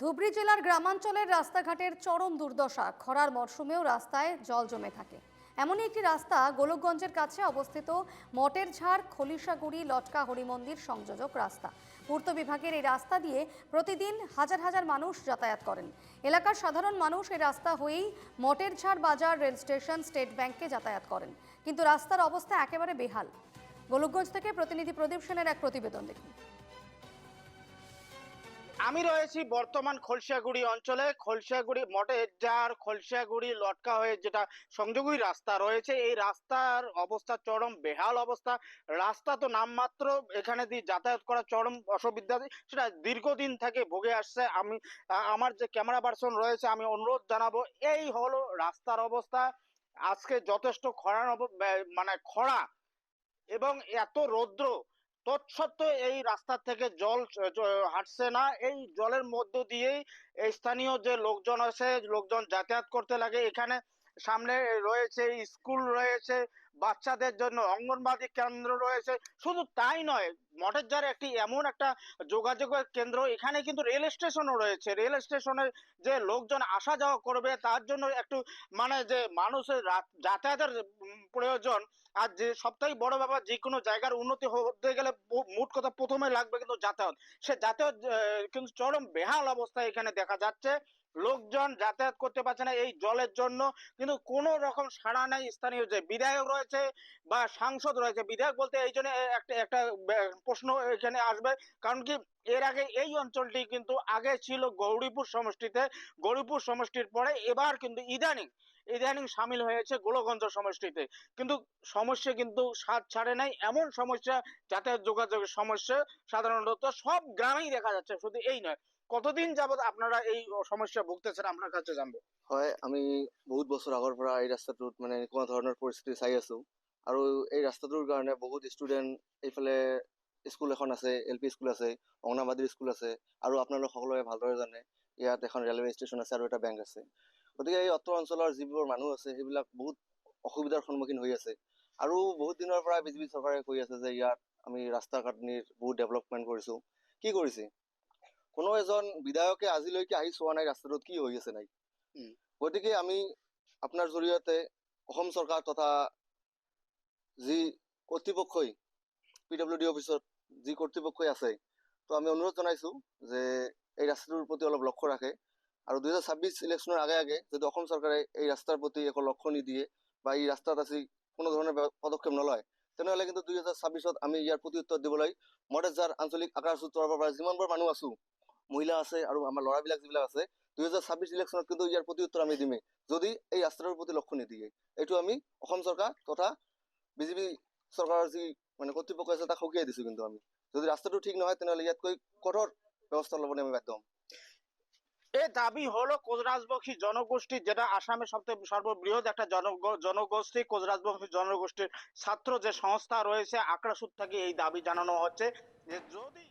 ধুবড়ী জেলার গ্রামাঞ্চলের রাস্তাঘাটের চরম দুর্দশা। খরার মরশুমেও রাস্তায় জল জমে থাকে। এমনই একটি রাস্তা গোলকগঞ্জের কাছে অবস্থিত মটের ঝাড়, খলিশাগুড়ি, লটকা, হরিমন্দির সংযোজক রাস্তা। পূর্ত বিভাগের এই রাস্তা দিয়ে প্রতিদিন হাজার হাজার মানুষ যাতায়াত করেন। এলাকার সাধারণ মানুষ এই রাস্তা হয়েই মটের ঝাড় বাজার, রেল স্টেশন, স্টেট ব্যাংকে যাতায়াত করেন। কিন্তু রাস্তার অবস্থা একেবারে বেহাল। গোলকগঞ্জ থেকে প্রতিনিধি প্রদীপ সেনের এক প্রতিবেদন দেখুন। আমি রয়েছি বর্তমান খলসিয়াগুড়ি অঞ্চলে। খলসিয়াগুড়ি মটেজার খলসিয়াগুড়ি লটকা হয়ে যেটা সংযোগী রাস্তা রয়েছে, এই রাস্তার অবস্থা চরম বেহাল অবস্থা। রাস্তা তো নামমাত্র এখানে দিয়ে যাতায়াত করা চরম অসুবিধা। সেটা দীর্ঘদিন থেকে ভোগে আসছে। আমি, আমার যে ক্যামেরা পার্সন রয়েছে, আমি অনুরোধ জানাব, এই হলো রাস্তার অবস্থা। আজকে যথেষ্ট খরা মানে খরা এবং এত রৌদ্র। তৎসত্ত্বেও এই রাস্তা থেকে জল হাঁটছে না। এই জলের মধ্য দিয়েই স্থানীয় যে লোকজন আছে, লোকজন যাতায়াত করতে লাগে। এখানে সামনে রয়েছে, স্কুল রয়েছে, বাচ্চাদের জন্য অঙ্গনবাদী কেন্দ্র রয়েছে। শুধু তাই নয় মঠেরজার একটি এমন একটা যোগাযোগের কেন্দ্র, এখানে কিন্তু রেল স্টেশনও রয়েছে। রেল স্টেশনে যে লোকজন আসা যাওয়া করবে, তার জন্য একটু মানে যে মানুষের যাতায়াতের প্রয়োজন, আর যে সবথেকে বড় ব্যাপার, যে কোনো জায়গার উন্নতি হতে গেলে মোট কথা প্রথমে লাগবে কিন্তু যাতায়াত। সে যাতায়াত কিন্তু চরম বেহাল অবস্থা এখানে দেখা যাচ্ছে। লোকজন যাতায়াত করতে পারছে না এই জলের জন্য। কিন্তু কোনো রকম সাড়া নাই স্থানীয় যে বিধায়ক রয়েছে বা সাংসদ রয়েছে। বিধায়ক বলতে এই জন্য একটা একটা প্রশ্ন এখানে আসবে। কারণ কি এর আগে এই অঞ্চলটি কিন্তু আগে ছিল গৌরীপুর সমষ্টিতে। গৌরীপুর সমষ্টির পরে এবার কিন্তু ইদানিং ইদানিং সামিল হয়েছে গোলগঞ্জ সমষ্টিতে। কিন্তু সমস্যা কিন্তু স্বাদ ছাড়ে নাই। এমন সমস্যা, যাতায়াত যোগাযোগের সমস্যা সাধারণত সব গ্রামেই দেখা যাচ্ছে। শুধু এই নয় কতদিন যাবত আপনারা এই সমস্যা ভুগতেছেন? আপনার কাছে জানব। হয়, আমি বহুত বছৰ আগৰ পৰা এই ৰাস্তাটোত মানে এনেকুৱা ধৰণৰ পৰিস্থিতি চাই আছো। আৰু এই ৰাস্তাটোৰ কাৰণে বহুত ষ্টুডেণ্ট এইফালে স্কুল এখন আছে এল পি স্কুল আছে অংগনাবাদী স্কুল আছে, আৰু আপোনালোক সকলোৱে ভালদৰে জানে, ইয়াত এখন ৰেলৱে ষ্টেচন আছে আৰু এটা বেংক আছে। গতিকে এই অত্ৰ অঞ্চলৰ যিবোৰ মানুহ আছে, সেইবিলাক বহুত অসুবিধাৰ সন্মুখীন হৈ আছে। আৰু বহুত দিনৰ পৰা বিজেপি চৰকাৰে কৈ আছে যে ইয়াত আমি ৰাস্তা ঘাটনিৰ বহুত ডেভেলপমেণ্ট কৰিছো। কি কৰিছে? কোনো এজন বিধায়কে আজিলৈকে আহি চোৱা নাই ৰাস্তাটোত কি হৈ আছে নাই? গতিকে আমি আপোনাৰ জৰিয়তে অসম চৰকাৰ তথা যি কৰ্তৃপক্ষই পি ডাব্লিউ ডি অফিচত যি কৰ্তৃপক্ষই আছে তো আমি অনুৰোধ জনাইছো যে এই ৰাস্তাটোৰ প্ৰতি অলপ লক্ষ্য ৰাখে আৰু দুহেজাৰ ছাব্বিছ ইলেকশ্যনৰ আগে আগে যদি অসম চৰকাৰে এই ৰাস্তাৰ প্ৰতি একো লক্ষ্য নিদিয়ে বা এই ৰাস্তাত আজি কোনো ধৰণৰ পদক্ষেপ নলয় তেনেহ'লে কিন্তু দুহেজাৰ ছাব্বিছত আমি ইয়াৰ প্ৰতি উত্তৰ দিবলৈ মডেজাৰ আঞ্চলিক আকাশ তৰফৰ পৰা যিমানবোৰ মানুহ আছো মহিলা আছে আৰু আমাৰ ল'ৰাবিলাক যিবিলাক আছে, দুহেজাৰ ছাব্বিছ ইলেকশ্যনত কিন্তু ইয়াৰ প্ৰতি উত্তৰ আমি দিমেই। যদি এই ৰাস্তাটোৰ প্ৰতি লক্ষ্য নিদিয়ে, এইটো আমি অসম চৰকাৰ তথা বিজেপি চৰকাৰৰ যি মানে কৰ্তৃপক্ষ আছে, তাক সকীয়াই দিছো কিন্তু আমি। যদি ৰাস্তাটো ঠিক নহয়, তেনেহ'লে ইয়াতকৈ কঠোৰ ব্যৱস্থা ল'বলৈ আমি বাধ্য হ'ম। এই দাবি হলো কোজরাজবংশী জনগোষ্ঠী যেটা আসামের সবথেকে সর্ববৃহৎ একটা জন জনগোষ্ঠী কোজরাজবংশী জনগোষ্ঠীর ছাত্র যে সংস্থা রয়েছে আকড়াসুর থেকে এই দাবি জানানো হচ্ছে। যে যদি